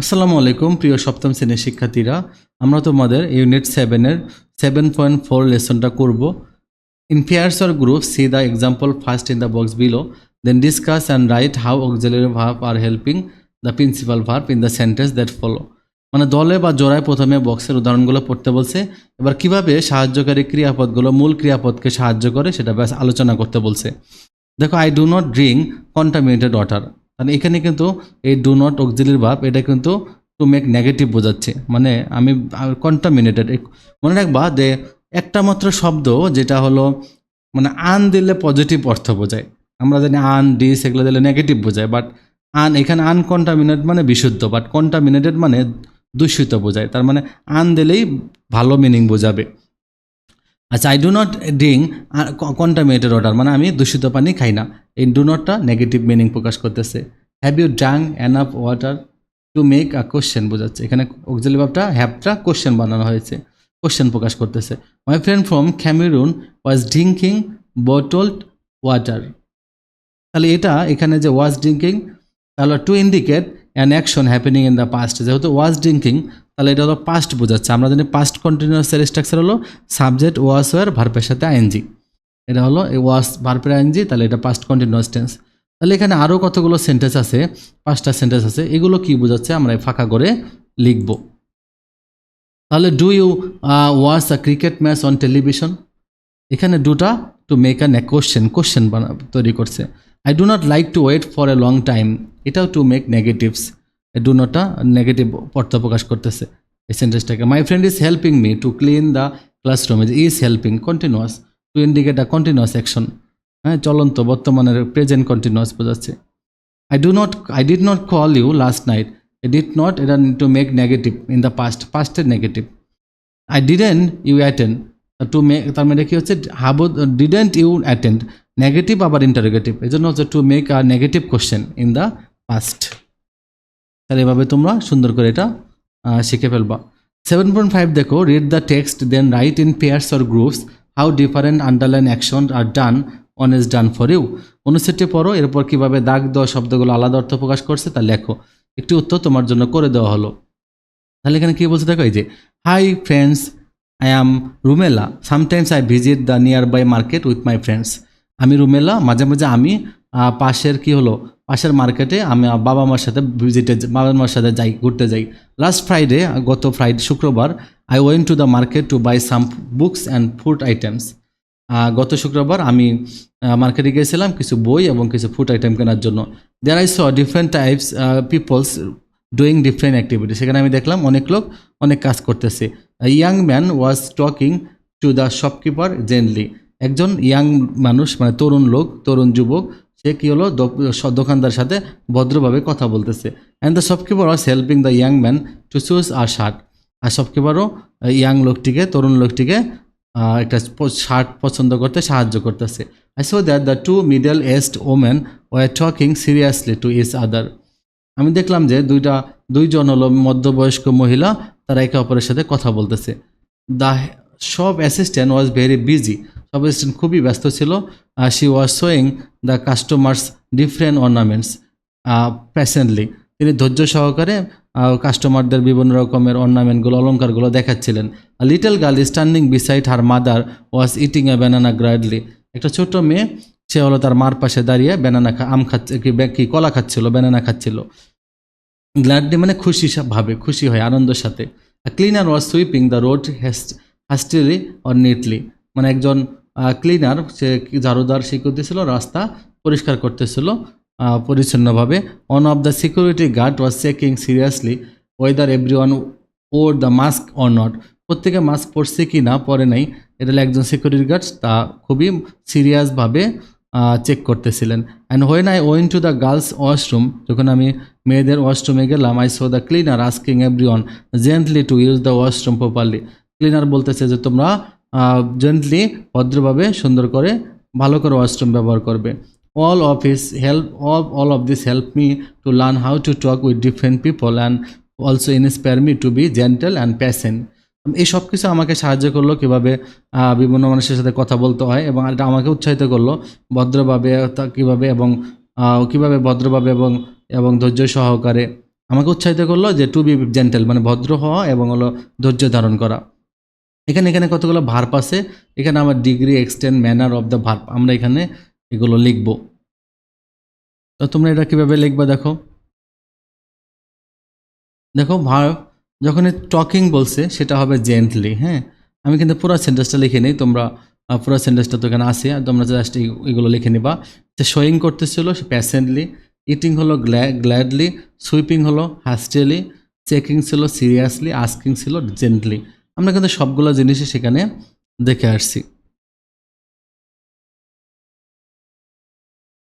আসসালামু আলাইকুম, প্রিয় সপ্তম শ্রেণির শিক্ষার্থীরা। আমরা তোমাদের ইউনিট সেভেনের সেভেন পয়েন্ট ফোর লেসনটা করব। In pairs or group see the example first in the box below then discuss and write how auxiliary verb are helping the principal verb in the sentence that follow মানে দলে বা জোড়ায় প্রথমে বক্সের উদাহরণগুলো পড়তে বলছে, এবার কীভাবে সাহায্যকারী ক্রিয়াপদগুলো মূল ক্রিয়াপদকে সাহায্য করে সেটা ব্যাস আলোচনা করতে বলছে। দেখো I do not drink contaminated water মানে এখানে কিন্তু এই ডু নট অক্সিলির ভাব এটা কিন্তু টু মেক নেগেটিভ বোঝাচ্ছে। মানে আমি কন্টামিনেটেড মনে রাখবা যে একটা মাত্র শব্দ যেটা হলো মানে আন দিলে পজিটিভ অর্থ বোঝায়। আমরা জানি আন ডিস এগুলো দিলে নেগেটিভ বোঝায় বাট আন এখানে আনকন্টামিনেট মানে বিশুদ্ধ বাট কন্টামিনেটেড মানে দূষিত বোঝায়। তার মানে আন দিলেই ভালো মিনিং বোঝাবে। আচ্ছা I do not drink contaminated water মানে আমি দূষিত পানি খাই না। এই ডু নটটা নেগেটিভ মিনিং প্রকাশ করতেছে। Have you drunk enough water to make a question বোঝাচ্ছে। এখানে অক্সিলি ভাবটা হ্যাভটা কোশ্চেন বানানো হয়েছে। কোশ্চেন প্রকাশ করতেছে। My friend from Cameroon was drinking bottled water তাহলে এটা এখানে যে ওয়াজ ড্রিঙ্কিং তাহলে to indicate an action happening in the past যেহেতু ওয়াজ ড্রিঙ্কিং তাহলে এটা হলো পাস্ট বোঝাচ্ছে। আমরা জানি পাস্ট কন্টিনিউয়াসের স্ট্রাকচার হলো সাবজেক্ট ওয়াস ওয়ার ভার্পের সাথে আইএনজি এটা হলো ওয়াস ভার্পের আইএনজি তাহলে এটা পাস্ট কন্টিনিউয়াস টেন্স তাহলে এখানে আরও কতগুলো সেন্টেন্স আছে? পাঁচটা সেন্টেন্স আছে। এগুলো কি বোঝাচ্ছে? আমরা ফাঁকা করে লিখব। তাহলে do you watch a cricket match on television এখানে দুটা to make a question question তৈরি করছে। I do not like to wait for a long time এটাও টু মেক নেগেটিভস ডু নটটা নেগেটিভ অর্থ প্রকাশ করতেছে। এই সেন্টেন্সটাকে my friend is helping me to clean the classroom is is helping continuous to indicate a continuous action হ্যাঁ চলন্ত বর্তমানের present continuous বোঝাচ্ছে। I do not I did not call you last night I did not এটা to make negative in the past পাস্টের negative I didn't you attend to make তার মানে কি হচ্ছে? হাবু ডিডেন্ট ইউ অ্যাটেন্ড নেগেটিভ আবার interrogative এই জন্য হচ্ছে to make a negative question in the past তাহলে এভাবে তোমরা সুন্দর করে এটা শিখে ফেলবা। সেভেন পয়েন্ট ফাইভ দেখো read the text then write in pairs or groups how different underline action are done on is done for you অনুচ্ছেদটি পড়ো, এরপর কীভাবে দাগ দেওয়া শব্দগুলো আলাদা অর্থ প্রকাশ করছে তা লেখো। একটি উত্তর তোমার জন্য করে দেওয়া হলো। তাহলে এখানে কী বলছে দেখো, এই যে hi friends I am Rumela sometimes I visit the nearby market with my friends আমি রুমেলা, মাঝে মাঝে আমি পাশের কি হলো? পাশের মার্কেটে আমি বাবা মার সাথে ভিজিটে বাবা মার সাথে যাই, ঘুরতে যাই। লাস্ট ফ্রাইডে গত ফ্রাইডে শুক্রবার I went to the market to buy some books and food items গত শুক্রবার আমি মার্কেটে গিয়েছিলাম কিছু বই এবং কিছু ফুড আইটেম কেনার জন্য। There I saw different types peoples doing different activity সেখানে আমি দেখলাম অনেক লোক অনেক কাজ করতেছে। Young man was talking to the shopkeeper gently একজন ইয়াং মানুষ মানে তরুণ লোক, তরুণ যুবক সে কী হলো? দোকানদার সাথে ভদ্রভাবে কথা বলতেছে। And the shopkeeper was helping the young man to choose a shirt আর শপকিপারও ইয়াং লোকটিকে, তরুণ লোকটিকে একটা শার্ট পছন্দ করতে সাহায্য করতেছে। I saw that the two middle aged women were talking seriously to each other আমি দেখলাম যে দুইটা, দুইজন হলো মধ্যবয়স্ক মহিলা, তারা একে অপরের সাথে কথা বলতেছে। The shop assistant was very busy assistant খুবই ব্যস্ত ছিল। She was showing the customers different ornaments patiently তিনি ধৈর্য সহকারে কাস্টমারদের বিভিন্ন রকমের অর্নামেন্টগুলো অলঙ্কারগুলো দেখাচ্ছিলেন। Little girl standing beside her mother was eating a banana gladly একটা ছোট মেয়ে, সে হলো তার মার পাশে দাঁড়িয়ে ব্যানানা খা আম খাচ্ছে, কি কি কলা খাচ্ছিল ব্যানানা খাচ্ছিল। গ্ল্যাডলি মানে খুশি ভাবে, খুশি হয়, আনন্দের সাথে। Cleaner was sweeping the road hastily or neatly মানে একজন ক্লিনার সে ঝাড়ুদার সে করতেছিল রাস্তা পরিষ্কার করতেছিল পরিচ্ছন্নভাবে। One of the security guard was checking seriously whether everyone wore the mask or not প্রত্যেকে মাস্ক পরছে কি না, পরে নাই। এটা একজন সিকিউরিটি গার্ড তা খুবই সিরিয়াসভাবে চেক করতেছিলেন। And when I went to the girls washroom যখন আমি মেয়েদের ওয়াশরুমে গেলাম I saw the cleaner asking everyone gently to use the washroom properly cleaner বলতেছে যে, তোমরা জেন্টলি ভদ্রভাবে সুন্দর করে ভালো করে ওয়াশরুম ব্যবহার করবে। All of his help all all of this help me to learn how to talk with different people and also inspire me to be gentle and patient এই সব কিছু আমাকে সাহায্য করল কীভাবে বিভিন্ন মানুষের সাথে কথা বলতে হয় এবং এটা আমাকে উৎসাহিত করল ভদ্রভাবে কীভাবে এবং কীভাবে ভদ্রভাবে এবং এবং ধৈর্য সহকারে আমাকে উৎসাহিত করল যে টু বি জেন্টেল মানে ভদ্র হওয়া এবং হলো ধৈর্য ধারণ করা। এখানে এখানে কতগুলো ভার্প আছে? এখানে আমার degree extent manner of the verb আমরা এখানে এগুলো লিখব। তো তোমরা এটা কীভাবে লিখবা দেখো? দেখো ভার্ব যখন টকিং বলছে, সেটা হবে জেন্টলি হ্যাঁ? আমি কিন্তু পুরো সেন্টেন্সটা লিখে নিই, তোমরা পুরো সেন্টেন্সটা তো এখানে আছে, আর তোমরা জাস্ট এগুলো লিখে নিবা। সে শোয়িং করতেছিল প্যাসেন্টলি ইটিং হলো গ্ল্যাডলি সুইপিং হলো হাস্টেলি চেকিং ছিল সিরিয়াসলি আস্কিং ছিল জেন্টলি আমরা কিন্তু সবগুলো জিনিসই সেখানে দেখে আসছি।